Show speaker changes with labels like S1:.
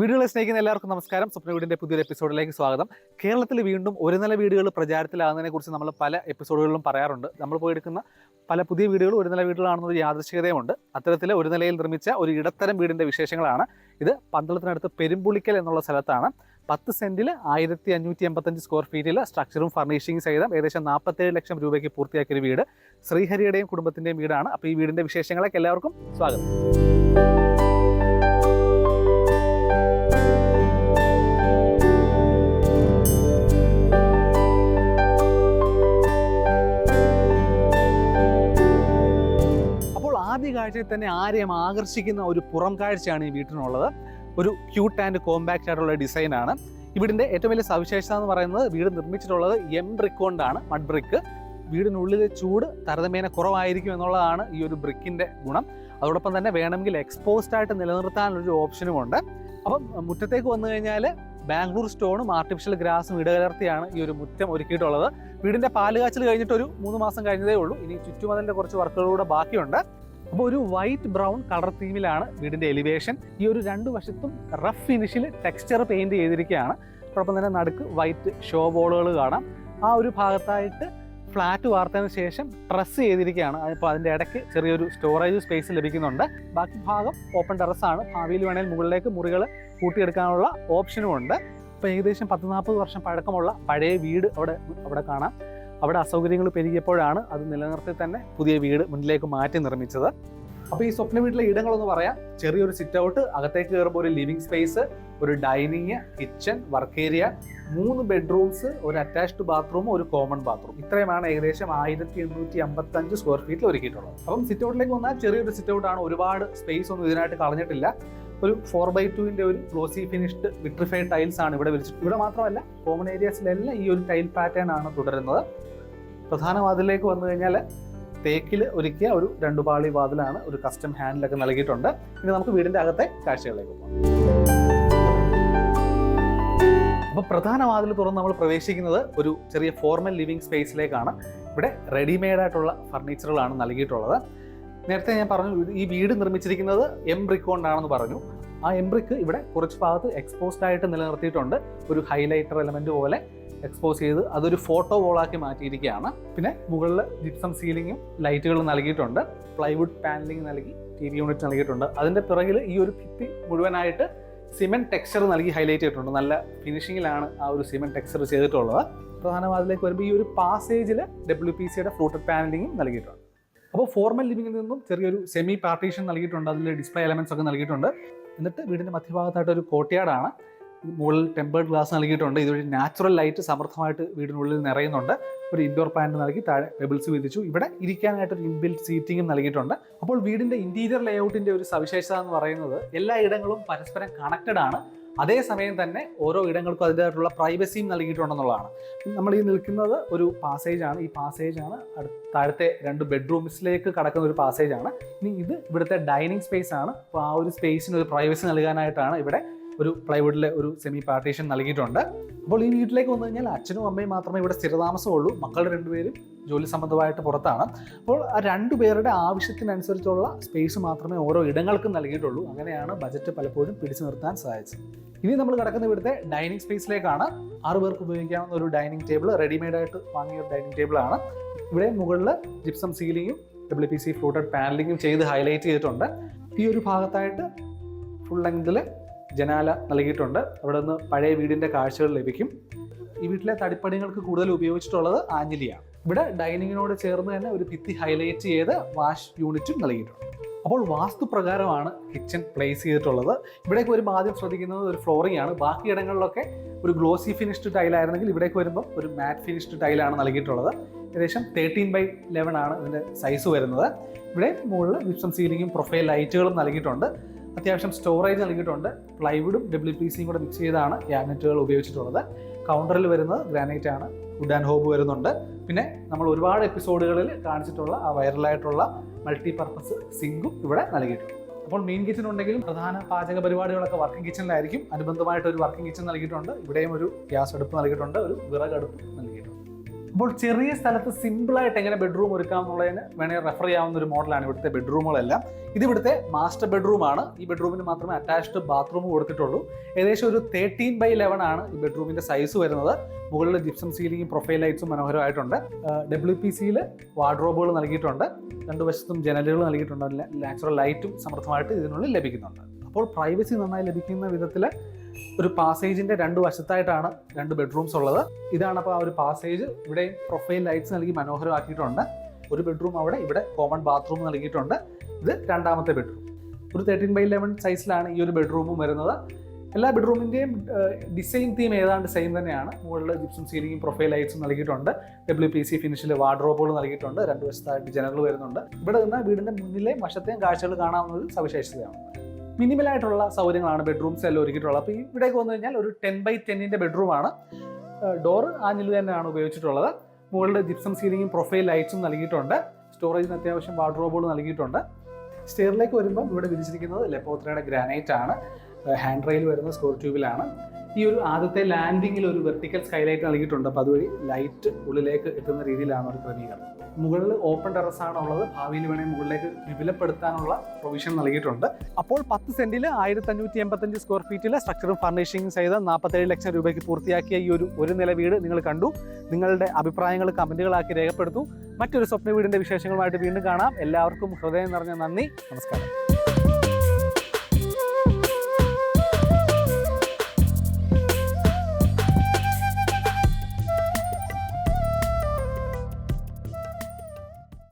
S1: വീടുകളെ സ്നേഹിക്കുന്ന എല്ലാവർക്കും നമസ്കാരം. സ്വപ്ന വീടിന്റെ പുതിയൊരു എപ്പിസോഡിലേക്ക് സ്വാഗതം. കേരളത്തിൽ വീണ്ടും ഒരു നില വീടുകൾ പ്രചാരത്തിലാകുന്നതിനെ കുറിച്ച് നമ്മൾ പല എപ്പിസോഡുകളിലും പറയാറുണ്ട്. നമ്മൾ പോയി എടുക്കുന്ന പല പുതിയ വീടുകൾ ഒരു നില വീടുകളാണെന്നൊരു യാദൃശ്ചികതയുമുണ്ട്. അത്തരത്തിൽ ഒരു നിലയിൽ നിർമ്മിച്ച ഒരു ഇടത്തരം വീടിന്റെ വിശേഷങ്ങളാണ്. ഇത് പന്തളത്തിനടുത്ത് പെരുമ്പുളിക്കൽ എന്നുള്ള സ്ഥലത്താണ്. പത്ത് സെന്റിൽ ആയിരത്തി അഞ്ഞൂറ്റി എൺപത്തഞ്ച് സ്ക്വയർ ഫീറ്റിൽ സ്ട്രക്ചറും ഫർണിഷിംഗ് സഹിതം ഏകദേശം നാൽപ്പത്തേഴ് ലക്ഷം രൂപയ്ക്ക് പൂർത്തിയാക്കിയ വീട്. ശ്രീഹരിയുടെയും കുടുംബത്തിന്റെയും വീടാണ്. അപ്പോൾ ഈ വീടിന്റെ വിശേഷങ്ങളൊക്കെ എല്ലാവർക്കും സ്വാഗതം. ആദ്യ കാഴ്ചയിൽ തന്നെ ആരെയും ആകർഷിക്കുന്ന ഒരു പുറം കാഴ്ചയാണ് ഈ വീട്ടിനുള്ളത്. ഒരു ക്യൂട്ട് ആൻഡ് കോമ്പാക്റ്റ് ആയിട്ടുള്ള ഡിസൈനാണ് വീടിന്റെ ഏറ്റവും വലിയ സവിശേഷത എന്ന് പറയുന്നത് വീട് നിർമ്മിച്ചിട്ടുള്ളത് എം ബ്രിക്ക് കൊണ്ടാണ് മഡ് ബ്രിക്ക് വീടിനുള്ളിലെ ചൂട് താരതമ്യേന കുറവായിരിക്കും എന്നുള്ളതാണ് ഈ ഒരു ബ്രിക്കിന്റെ ഗുണം. അതോടൊപ്പം തന്നെ വേണമെങ്കിൽ എക്സ്പോസ്ഡ് ആയിട്ട് നിലനിർത്താനൊരു ഓപ്ഷനും ഉണ്ട്. അപ്പം മുറ്റത്തേക്ക് വന്നു കഴിഞ്ഞാൽ ബാംഗ്ലൂർ സ്റ്റോണും ആർട്ടിഫിഷ്യൽ ഗ്രാസും ഇടകലർത്തിയാണ് ഈ ഒരു മുറ്റം ഒരുക്കിയിട്ടുള്ളത്. വീടിന്റെ പാൽ കാച്ചൽ കഴിഞ്ഞിട്ട് ഒരു മൂന്ന് മാസം കഴിഞ്ഞതേ ഉള്ളൂ. ഇനി ചുറ്റുമതിലിന്റെ കുറച്ച് വർക്കുകളൂടെ ബാക്കിയുണ്ട്. അപ്പോൾ ഒരു വൈറ്റ് ബ്രൗൺ കളർ തീമിലാണ് വീടിന്റെ എലിവേഷൻ ഈ ഒരു രണ്ട് വശത്തും റഫ് ഫിനിഷിൽ ടെക്സ്ചർ പെയിന്റ് ചെയ്തിരിക്കുകയാണ്. അതോടൊപ്പം തന്നെ നടുക്ക് വൈറ്റ് ഷോ ബോളുകൾ കാണാം. ആ ഒരു ഭാഗത്തായിട്ട് ഫ്ലാറ്റ് വാർത്തതിന് ശേഷം ട്രസ് ചെയ്തിരിക്കുകയാണ്. അപ്പോൾ അതിന്റെ ഇടയ്ക്ക് ചെറിയൊരു സ്റ്റോറേജ് സ്പേസ് ലഭിക്കുന്നുണ്ട്. ബാക്കി ഭാഗം ഓപ്പൺ ടെറസാണ് ഭാവിയിൽ വേണമെങ്കിൽ മുകളിലേക്ക് മുറികൾ കൂട്ടിയെടുക്കാനുള്ള ഓപ്ഷനും ഉണ്ട്. അപ്പോൾ ഏകദേശം പത്ത് നാൽപ്പത് വർഷം പഴക്കമുള്ള പഴയ വീട് അവിടെ അവിടെ കാണാം. അവിടെ അസൗകര്യങ്ങൾ പെരുകിയപ്പോഴാണ് അത് നിലനിർത്തി തന്നെ പുതിയ വീട് മുന്നിലേക്ക് മാറ്റി നിർമ്മിച്ചത്. അപ്പോൾ ഈ സ്വപ്ന വീട്ടിലെ ഇടങ്ങളൊന്ന് പറയാം. ചെറിയൊരു സിറ്റ് ഔട്ട് അകത്തേക്ക് കയറുമ്പോൾ ഒരു ലിവിംഗ് സ്പേസ് ഒരു ഡൈനിങ് കിച്ചൺ വർക്ക് ഏരിയ മൂന്ന് ബെഡ്റൂംസ് ഒരു അറ്റാച്ച്ഡ് ബാത്റൂം ഒരു കോമൺ ബാത്റൂം ഇത്രയുമാണ് ഏകദേശം ആയിരത്തി എണ്ണൂറ്റി അമ്പത്തി അഞ്ച് സ്ക്വയർ ഫീറ്റിൽ ഒരുക്കിയിട്ടുള്ളത്. അപ്പം സിറ്റ് ഔട്ടിലേക്ക് വന്നാൽ ചെറിയൊരു സിറ്റ് ഔട്ട് ആണ്. ഒരുപാട് സ്പേസ് ഒന്നും ഇതിനായിട്ട് കളഞ്ഞിട്ടില്ല. ഒരു ഫോർ ബൈ ടുവിന്റെ ഒരു ഗ്ലോസി ഫിനിഷ്ഡ് വിട്രിഫൈഡ് ടൈൽസ് ആണ് ഇവിടെ വിളിച്ചത് ഇവിടെ മാത്രമല്ല കോമൺ ഏരിയാസിലെല്ലാം ഈ ഒരു ടൈൽ പാറ്റേൺ ആണ് തുടരുന്നത്. പ്രധാന വാതിലേക്ക് വന്നു കഴിഞ്ഞാൽ തേക്കിൽ ഒരുക്കിയ ഒരു രണ്ടു പാളി വാതിലാണ് ഒരു കസ്റ്റം ഹാൻഡിലൊക്കെ നൽകിയിട്ടുണ്ട്. ഇനി നമുക്ക് വീടിന്റെ അകത്തെ കാഴ്ചകളിലേക്ക് പോകാം. അപ്പോൾ പ്രധാന വാതിൽ തുറന്ന് നമ്മൾ പ്രവേശിക്കുന്നത് ഒരു ചെറിയ ഫോർമൽ ലിവിങ് സ്പേസിലേക്കാണ് ഇവിടെ റെഡിമെയ്ഡ് ആയിട്ടുള്ള ഫർണിച്ചറുകളാണ് നൽകിയിട്ടുള്ളത്. നേരത്തെ ഞാൻ പറഞ്ഞു ഈ വീട് നിർമ്മിച്ചിരിക്കുന്നത് എം ബ്രിക്കോണ്ടാണെന്ന് പറഞ്ഞു. ആ എംബ്രിക്ക് ഇവിടെ കുറച്ച് ഭാഗത്ത് എക്സ്പോസ്ഡ് ആയിട്ട് നിലനിർത്തിയിട്ടുണ്ട്. ഒരു ഹൈലൈറ്റർ എലമെന്റ് പോലെ എക്സ്പോസ് ചെയ്ത് അതൊരു ഫോട്ടോ വോളാക്കി മാറ്റിയിരിക്കുകയാണ്. പിന്നെ മുകളിൽ ജിപ്സം സീലിങ്ങും ലൈറ്റുകളും നൽകിയിട്ടുണ്ട്. പ്ലൈവുഡ് പാനലിംഗ് നൽകി ടി വി യൂണിറ്റ് നൽകിയിട്ടുണ്ട്. അതിന്റെ പിറകിൽ ഈ ഒരു ഭിത്തി മുഴുവനായിട്ട് സിമെന്റ് ടെക്സ്ചർ നൽകി ഹൈലൈറ്റ് ചെയ്തിട്ടുണ്ട്. നല്ല ഫിനിഷിങ്ങിലാണ് ആ ഒരു സിമെന്റ് ടെക്സ്ചർ ചെയ്തിട്ടുള്ളത്. പ്രധാന വാതിലേക്ക് വരുമ്പോൾ ഈ ഒരു പാസേജിൽ ഡബ്ല്യു പി സിയുടെ ഫ്ലൂട്ടഡ് പാനലിംഗും നൽകിയിട്ടുണ്ട്. അപ്പോൾ ഫോർമൽ ലിവിംഗിൽ നിന്നും ചെറിയൊരു സെമി പാർട്ടീഷൻ നൽകിയിട്ടുണ്ട്. അതിൽ ഡിസ്പ്ലേ എലമെന്റ്സ് ഒക്കെ നൽകിയിട്ടുണ്ട്. എന്നിട്ട് വീടിന്റെ മധ്യഭാഗത്തായിട്ട് ഒരു കോട്ടയാടാണ് മുകളിൽ ടെമ്പേർഡ് ഗ്ലാസ് നൽകിയിട്ടുണ്ട്. ഇതൊരു നാച്ചുറൽ ലൈറ്റ് സമർത്ഥമായിട്ട് വീടിനുള്ളിൽ നിറയുന്നുണ്ട്. ഒരു ഇൻഡോർ പ്ലാന്റ് നൽകി താഴെ പെബിൾസ് വിധിച്ചു ഇവിടെ ഇരിക്കാനായിട്ട് ഒരു ഇൻബിൽറ്റ് സീറ്റിംഗും നൽകിയിട്ടുണ്ട്. അപ്പോൾ വീടിന്റെ ഇന്റീരിയർ ലേഔട്ടിന്റെ ഒരു സവിശേഷത എന്ന് പറയുന്നത് എല്ലാ ഇടങ്ങളും പരസ്പരം കണക്റ്റഡ് ആണ്. അതേസമയം തന്നെ ഓരോ ഇടങ്ങൾക്കും അതിന്റെതായിട്ടുള്ള പ്രൈവസിയും നൽകിയിട്ടുണ്ടെന്നുള്ളതാണ്. നമ്മൾ ഈ നിൽക്കുന്നത് ഒരു പാസേജ് ആണ്. ഈ പാസേജ് ആണ്. താഴത്തെ രണ്ട് ബെഡ്റൂംസിലേക്ക് കടക്കുന്ന ഒരു പാസേജ് ആണ്. ഇനി ഇത് ഇവിടുത്തെ ഡൈനിങ് സ്പേസ് ആണ്. അപ്പോൾ ആ ഒരു സ്പേസിന് ഒരു പ്രൈവസി നൽകാനായിട്ടാണ് ഇവിടെ ഒരു പ്ലൈവുഡിലെ ഒരു സെമി പാർട്ടീഷൻ നൽകിയിട്ടുണ്ട്. അപ്പോൾ ഈ വീട്ടിലേക്ക് വന്നു കഴിഞ്ഞാൽ അച്ഛനും അമ്മയും മാത്രമേ ഇവിടെ സ്ഥിരതാമസമുള്ളൂ. മക്കൾ രണ്ടുപേരും ജോലി സംബന്ധമായിട്ട് പുറത്താണ്. അപ്പോൾ ആ രണ്ടുപേരുടെ ആവശ്യത്തിനനുസരിച്ചുള്ള സ്പേസ് മാത്രമേ ഓരോ ഇടങ്ങൾക്കും നൽകിയിട്ടുള്ളൂ. അങ്ങനെയാണ് ബജറ്റ് പലപ്പോഴും പിടിച്ചു നിർത്താൻ സഹായിച്ചത് ഇനി നമ്മൾ കിടക്കുന്ന ഇവിടുത്തെ ഡൈനിങ് സ്പേസിലേക്കാണ് ആറു പേർക്ക് ഉപയോഗിക്കാവുന്ന ഒരു ഡൈനിങ് ടേബിൾ റെഡിമെയ്ഡ് ആയിട്ട് വാങ്ങിയ ഒരു ഡൈനിങ് ടേബിൾ ആണ്. ഇവിടെ മുകളിൽ ജിപ്സം സീലിങ്ങും ഡബ്ല്യു പി സി ഫ്ലൂട്ടഡ് പാനലിങ്ങും ചെയ്ത് ഹൈലൈറ്റ് ചെയ്തിട്ടുണ്ട്. ഈ ഒരു ഭാഗത്തായിട്ട് ഫുൾ ലെങ്തിൽ ജനാല നൽകിയിട്ടുണ്ട്. അവിടെ നിന്ന് പഴയ വീടിന്റെ കാഴ്ചകൾ ലഭിക്കും. ഈ വീട്ടിലെ തടിപ്പണികൾക്ക് കൂടുതൽ ഉപയോഗിച്ചിട്ടുള്ളത് ആഞ്ഞിലിയാണ് ഇവിടെ ഡൈനിങ്ങിനോട് ചേർന്ന് തന്നെ ഒരു ഭിത്തി ഹൈലൈറ്റ് ചെയ്ത് വാഷ് യൂണിറ്റും നൽകിയിട്ടുണ്ട്. അപ്പോൾ വാസ്തു പ്രകാരമാണ് കിച്ചൺ പ്ലേസ് ചെയ്തിട്ടുള്ളത്. ഇവിടേക്ക് വരുമ്പോൾ ആദ്യം ശ്രദ്ധിക്കുന്നത് ഒരു ഫ്ലോറിംഗ് ആണ്. ബാക്കി ഇടങ്ങളിലൊക്കെ ഒരു ഗ്ലോസി ഫിനിഷ്ഡ് ടൈലായിരുന്നെങ്കിൽ ഇവിടേക്ക് വരുമ്പോൾ ഒരു മാറ്റ് ഫിനിഷ്ഡ് ടൈലാണ് നൽകിയിട്ടുള്ളത്. ഏകദേശം തേർട്ടീൻ ബൈ ലെവൻ ആണ് ഇതിന്റെ സൈസ് വരുന്നത്. ഇവിടെ മുകളിൽ വിപ്സം സീലിങ്ങും പ്രൊഫൈൽ ലൈറ്റുകളും നൽകിയിട്ടുണ്ട്. അത്യാവശ്യം സ്റ്റോറേജ് നൽകിയിട്ടുണ്ട്. പ്ലൈവുഡും ഡബ്ല്യു പി സിയും കൂടെ മിക്സ് ചെയ്താണ് ക്യാബിനറ്റുകൾ ഉപയോഗിച്ചിട്ടുള്ളത്. കൗണ്ടറിൽ വരുന്നത് ഗ്രാനൈറ്റ് ആണ്. വുഡ് ആൻഡ് ഹോബ് വരുന്നുണ്ട്. പിന്നെ നമ്മൾ ഒരുപാട് എപ്പിസോഡുകളിൽ കാണിച്ചിട്ടുള്ള ആ വൈറലായിട്ടുള്ള മൾട്ടി പർപ്പസ് സിങ്കും ഇവിടെ നൽകിയിട്ടുണ്ട്. അപ്പോൾ മെയിൻ കിച്ചൺ ഉണ്ടെങ്കിലും പ്രധാന പാചക പരിപാടികളൊക്കെ വർക്കിംഗ് കിച്ചണിലായിരിക്കും അനുബന്ധമായിട്ട് ഒരു വർക്കിംഗ് കിച്ചൺ നൽകിയിട്ടുണ്ട്. ഇവിടെയും ഒരു ഗ്യാസ് അടുപ്പ് നൽകിയിട്ടുണ്ട്. ഒരു വിറകടുപ്പ് നൽകിയിട്ടുണ്ട്. അപ്പോൾ ചെറിയ സ്ഥലത്ത് സിമ്പിളായിട്ട് എങ്ങനെ ബെഡ്റൂം ഒരുക്കാം എന്നുള്ളതിന് വേണമെങ്കിൽ റെഫർ ചെയ്യാവുന്ന ഒരു മോഡലാണ് ഇവിടുത്തെ ബെഡ്റൂമുകളെല്ലാം ഇത് ഇവിടുത്തെ മാസ്റ്റർ ബെഡ്റൂമാണ് ഈ ബെഡ്റൂമിന് മാത്രമേ അറ്റാച്ച്ഡ് ബാത്റൂം കൊടുത്തിട്ടുള്ളൂ. ഏകദേശം ഒരു തേർട്ടീൻ ബൈ ഇലവൻ ആണ് ഈ ബെഡ്റൂമിന്റെ സൈസ് വരുന്നത്. മുകളിൽ ജിപ്സം സീലിംഗും പ്രൊഫൈൽ ലൈറ്റ്സും മനോഹരമായിട്ടുണ്ട്. ഡബ്ല്യു പി സിയിൽ വാർഡ്രോബുകൾ നൽകിയിട്ടുണ്ട്. രണ്ട് വശത്തും ജനലുകൾ നൽകിയിട്ടുണ്ട്. നാച്ചുറൽ ലൈറ്റും സമർത്ഥമായിട്ട് ഇതിനുള്ളിൽ ലഭിക്കുന്നുണ്ട്. അപ്പോൾ പ്രൈവസി നന്നായി ലഭിക്കുന്ന വിധത്തിൽ ഒരു പാസേജിന്റെ രണ്ട് വശത്തായിട്ടാണ് രണ്ട് ബെഡ്റൂംസ് ഉള്ളത്. ഇതാണ് അപ്പോൾ ആ ഒരു പാസേജ്. ഇവിടെ പ്രൊഫൈൽ ലൈറ്റ്സ് നൽകി മനോഹരമാക്കിയിട്ടുണ്ട്. ഒരു ബെഡ്റൂം അവിടെ ഇവിടെ കോമൺ ബാത്റൂം നൽകിയിട്ടുണ്ട്. ഇത് രണ്ടാമത്തെ ബെഡ്റൂം ഒരു തേർട്ടീൻ ബൈ ഇലവൻ സൈസിലാണ് ഈ ഒരു ബെഡ്റൂമും വരുന്നത്. എല്ലാ ബെഡ്റൂമിന്റെയും ഡിസൈൻ തീം ഏതാണ്ട് സെയിം തന്നെയാണ്. മുകളിൽ ജിപ്സും സീലിംഗും പ്രൊഫൈൽ ലൈറ്റ്സും നൽകിയിട്ടുണ്ട്. ഡബ്ല്യു പി സി ഫിനിഷിൽ വാർഡ്രോബുകൾ നൽകിയിട്ടുണ്ട്. രണ്ട് വശത്തായിട്ട് ജനലുകൾ വരുന്നുണ്ട്. ഇവിടെ നിന്ന് വീടിന്റെ മുന്നിലെ വശത്തെയും കാഴ്ചകൾ കാണാവുന്ന ഒരു സവിശേഷതയാണ്. മിനിമൽ ആയിട്ടുള്ള സൗകര്യങ്ങളാണ് ബെഡ്റൂംസ് എല്ലാം ഒരുക്കിയിട്ടുള്ളത്. അപ്പോൾ ഇവിടേക്ക് വന്നു കഴിഞ്ഞാൽ ഒരു ടെൻ ബൈ ടെന്നിന്റെ ബെഡ്റൂമാണ് ഡോർ ആഞ്ഞിൽ തന്നെയാണ് ഉപയോഗിച്ചിട്ടുള്ളത്. മുകളിൽ ജിപ്സം സീലിംഗും പ്രൊഫൈൽ ലൈറ്റ്സും നൽകിയിട്ടുണ്ട്. സ്റ്റോറേജിന് അത്യാവശ്യം വാർഡ്രോബുകൾ നൽകിയിട്ടുണ്ട്. സ്റ്റെയറിലേക്ക് വരുമ്പോൾ ഇവിടെ വിരിച്ചിരിക്കുന്നത് ലെപ്പോത്രയുടെ ഗ്രാനൈറ്റ് ആണ്. ഹാൻഡ് റെയിൽ വരുന്ന സ്കോർ ട്യൂബിലാണ് ഈ ഒരു ആദ്യത്തെ ലാൻഡിങ്ങിൽ ഒരു വെർട്ടിക്കൽ സ്കൈലൈറ്റ് നൽകിയിട്ടുണ്ട്. അപ്പോൾ അതുവഴി ലൈറ്റ് ഉള്ളിലേക്ക് എത്തുന്ന രീതിയിലാണ് ഒരു ക്രമീകരണം. മുകളിൽ ഓപ്പൺ ടെറസ് ആണ് ഉള്ളത് ഭാവിയിൽ വേണമെങ്കിൽ മുകളിലേക്ക് വിപുലപ്പെടുത്താനുള്ള പ്രൊവിഷൻ നൽകിയിട്ടുണ്ട്. അപ്പോൾ പത്ത് സെന്റിൽ ആയിരത്തി അഞ്ഞൂറ്റി എൺപത്തഞ്ച് സ്ക്വയർ ഫീറ്റിലെ സ്ട്രക്ചറും ഫർണിഷിംഗും ചെയ്ത് നാൽപ്പത്തേഴ് ലക്ഷം രൂപയ്ക്ക് പൂർത്തിയാക്കിയ ഈ ഒരു ഒരു നില വീട് നിങ്ങൾ കണ്ടു. നിങ്ങളുടെ അഭിപ്രായങ്ങൾ കമന്റുകളാക്കി രേഖപ്പെടുത്തു. മറ്റൊരു സ്വപ്ന വീടിന്റെ വിശേഷങ്ങളുമായിട്ട് വീണ്ടും കാണാം. എല്ലാവർക്കും ഹൃദയം നിറഞ്ഞ നന്ദി. നമസ്കാരം.